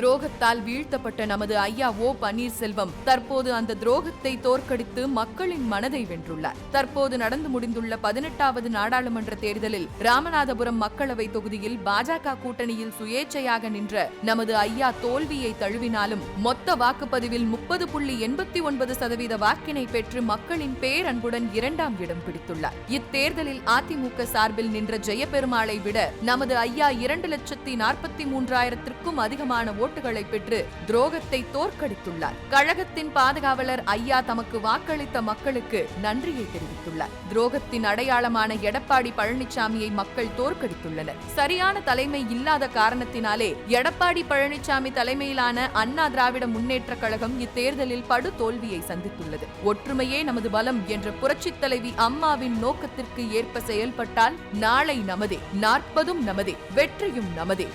துரோகத்தால் வீழ்த்தப்பட்ட நமது ஐயா ஓ பன்னீர்செல்வம் தற்போது அந்த துரோகத்தை தோற்கடித்து மக்களின் மனதை வென்றுள்ளார். தற்போது நடந்து முடிந்துள்ள பதினெட்டாவது நாடாளுமன்ற தேர்தலில் ராமநாதபுரம் மக்களவை தொகுதியில் பாஜக கூட்டணியில் சுயேட்சையாக நின்ற நமது ஐயா தோல்வியை தழுவினாலும் மொத்த வாக்குப்பதிவில் முப்பது புள்ளி எண்பத்தி ஒன்பது சதவீத வாக்கினை பெற்று மக்களின் பேரன்புடன் இரண்டாம் இடம் பிடித்துள்ளார். இத்தேர்தலில் அதிமுக சார்பில் நின்ற ஜெயபெருமாளை விட நமது ஐயா இரண்டு லட்சத்தி நாற்பத்தி மூன்றாயிரத்திற்கும் அதிகமான ஓட்டுகளை பெற்று துரோகத்தை தோற்கடித்துள்ளார். கழகத்தின் பாதுகாவலர் ஐயா தமக்கு வாக்களித்த மக்களுக்கு நன்றியை தெரிவித்துள்ளார். துரோகத்தின் அடையாளமான எடப்பாடி பழனிசாமியை மக்கள் தோற்கடித்துள்ளனர். சரியான தலைமை இல்லாத காரணத்தினாலே எடப்பாடி பழனிசாமி தலைமையிலான அண்ணா திராவிட முன்னேற்ற கழகம் இத்தேர்தலில் படு தோல்வியை சந்தித்துள்ளது. ஒற்றுமையே நமது பலம் என்ற புரட்சித் தலைவி அம்மாவின் நோக்கத்திற்கு ஏற்ப செயல்பட்டால் நாளை நமதே. நாற்பதும் நமதே. வெற்றியும் நமதே.